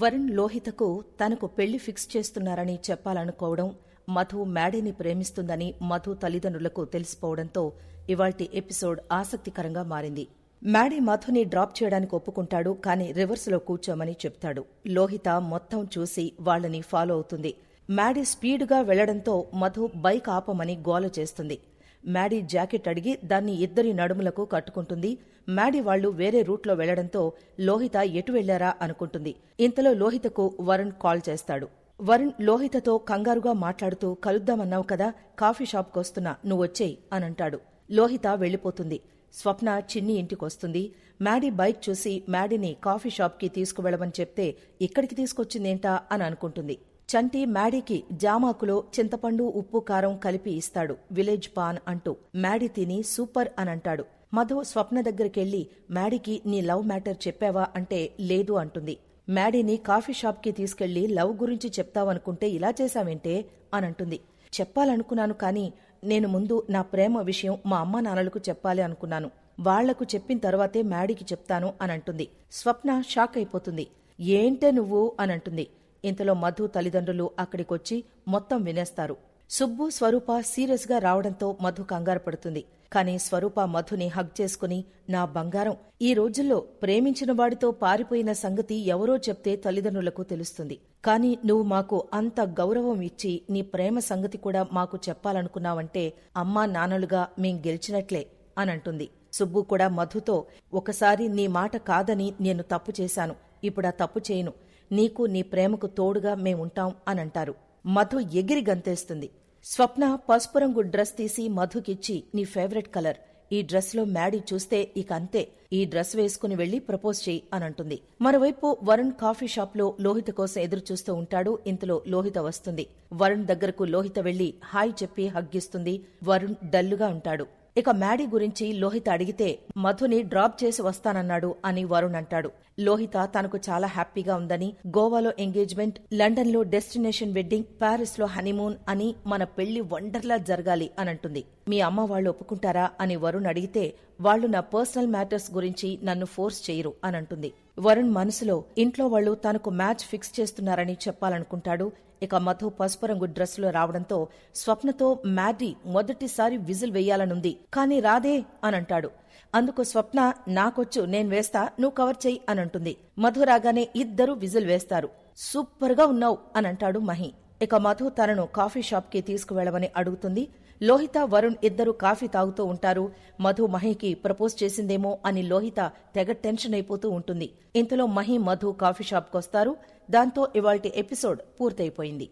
వరుణ్ లోహితకు తనకు పెళ్ళి ఫిక్స్ చేస్తున్నారని చెప్పాలనుకోవడం మధు మ్యాడీని ప్రేమిస్తుందని మధు తల్లిదండ్రులకు తెలిసిపోవడంతో ఇవాల్టి ఎపిసోడ్ ఆసక్తికరంగా మారింది. మ్యాడీ మధుని డ్రాప్ చేయడానికి ఒప్పుకుంటాడు కానీ రివర్స్లో కూర్చోమని చెప్తాడు. లోహిత మొత్తం చూసి వాళ్ళని ఫాలో అవుతుంది. మ్యాడీ స్పీడ్గా వెళ్ళడంతో మధు బైక్ ఆపమని గోల చేస్తుంది. మ్యాడీ జాకెట్ అడిగి దాన్ని ఇద్దరి నడుములకు కట్టుకుంటుంది. మ్యాడీ వాళ్ళు వేరే రూట్లో వెళ్ళడంతో లోహిత ఎటు వెళ్ళారా అనుకుంటుంది. ఇంతలో లోహితకు వరుణ్ కాల్ చేస్తాడు. వరుణ్ లోహితతో కంగారుగా మాట్లాడుతూ కలుద్దామన్నావు కదా కాఫీ షాప్కొస్తున్నా నువ్వొచ్చేయి అనంటాడు. లోహిత వెళ్ళిపోతుంది స్వప్న చిన్ని ఇంటికొస్తుంది. మ్యాడీ బైక్ చూసి మ్యాడీని కాఫీ షాప్కి తీసుకువెళ్ళమని చెప్తే ఇక్కడికి తీసుకొచ్చిందేంటా అని అనుకుంటుంది. చంటి మ్యాడీకి జామాకులో చింతపండు ఉప్పు కారం కలిపి ఇస్తాడు. విలేజ్ పాన్ అంటూ మ్యాడీ తిని సూపర్ అనంటాడు. మధు స్వప్న దగ్గరికెళ్ళి మ్యాడీకి నీ లవ్ మ్యాటర్ చెప్పావా? అంటే లేదు అంటుంది. మ్యాడీని కాఫీ షాప్కి తీసుకెళ్ళి లవ్ గురించి చెప్తావనుకుంటే ఇలా చేశావేంటే? అనంటుంది చెప్పాలనుకున్నాను కానీ నేను ముందు నా ప్రేమ విషయం మా అమ్మ నాన్నలకు చెప్పాలి అనుకున్నాను. వాళ్ళకు చెప్పిన తర్వాతే మ్యాడీకి చెప్తాను అనంటుంది స్వప్న షాక్ అయిపోతుంది. ఏంటే నువ్వు? అనంటుంది ఇంతలో మధు తల్లిదండ్రులు అక్కడికొచ్చి మొత్తం వినేస్తారు. సుబ్బు స్వరూప సీరియస్గా రావడంతో మధు కంగారు పడుతుంది కాని స్వరూప మధుని హగ్ చేసుకుని నా బంగారం ఈ రోజుల్లో ప్రేమించిన వాడితో పారిపోయిన సంగతి ఎవరో చెప్తే తల్లిదండ్రులకు తెలుస్తుంది. కాని నువ్వు మాకు అంత గౌరవం ఇచ్చి నీ ప్రేమ సంగతి కూడా మాకు చెప్పాలనుకున్నావంటే అమ్మా నాన్నలుగా మేం గెలిచినట్లే అనంటుంది. సుబ్బు కూడా మధుతో ఒకసారి నీ మాట కాదని నేను తప్పు చేశాను. ఇప్పుడా తప్పు చేయను. నీకు నీ ప్రేమకు తోడుగా మేముంటాం అనంటారు. మధు ఎగిరి గంతేస్తుంది. స్వప్న పసుపు రంగు డ్రెస్ తీసి మధుకిచ్చి నీ ఫేవరెట్ కలర్. ఈ డ్రెస్లో మ్యాడీ చూస్తే ఇక అంతే. ఈ డ్రెస్ వేసుకుని వెళ్ళి ప్రపోజ్ చేయి అనంటుంది. మరోవైపు వరుణ్ కాఫీ షాప్లో లోహిత కోసం ఎదురు చూస్తూ ఉంటాడు. ఇంతలో లోహిత వస్తుంది. వరుణ్ దగ్గరకు లోహిత వెళ్ళి హాయ్ చెప్పి హగ్గిస్తుంది. వరుణ్ డల్లుగా ఉంటాడు. ఇక మ్యాడీ గురించి లోహిత అడిగితే మధుని డ్రాప్ చేసి వస్తానన్నాడు అని వరుణ్ అంటాడు. లోహిత తనకు చాలా హ్యాపీగా ఉందని గోవాలో ఎంగేజ్మెంట్ లండన్లో డెస్టినేషన్ వెడ్డింగ్ ప్యారిస్లో హనీమూన్ అని మన పెళ్ళి వండర్లా జరగాలి అనంటుంది. మీ అమ్మ వాళ్ళు ఒప్పుకుంటారా అని వరుణ్ అడిగితే వాళ్ళు నా పర్సనల్ మ్యాటర్స్ గురించి నన్ను ఫోర్స్ చేయరు అనంటుంది. వరుణ్ మనసులో ఇంట్లో వాళ్ళు తనకు మ్యాచ్ ఫిక్స్ చేస్తున్నారని చెప్పాలనుకుంటాడు ఇక మధు పసుపు రంగు డ్రెస్సులో రావడంతో స్వప్నతో మ్యాడీ మొదటిసారి విజిల్ వేయాలనుంది. కాని రాదే అనంటాడు. అందుకు స్వప్న నాకొచ్చు నేను వేస్తా నువ్వు కవర్ చెయ్యి అనంటుంది. మధు రాగానే ఇద్దరూ విజిల్ వేస్తారు. సూపర్గా ఉన్నావు అనంటాడు మహి. ఇక మధు తనను కాఫీ షాప్కి తీసుకువెళ్ళమని అడుగుతుంది. లోహిత వరుణ్ ఇద్దరు కాఫీ తాగుతూ ఉంటారు. మధు మహికి ప్రపోజ్ చేసిందేమో అని లోహిత తెగ టెన్షన్ అయిపోతూ ఉంటుంది. ఇంతలో మహి మధు కాఫీ షాప్కొస్తారు. దాంతో ఇవాల్టి ఎపిసోడ్ పూర్తయిపోయింది.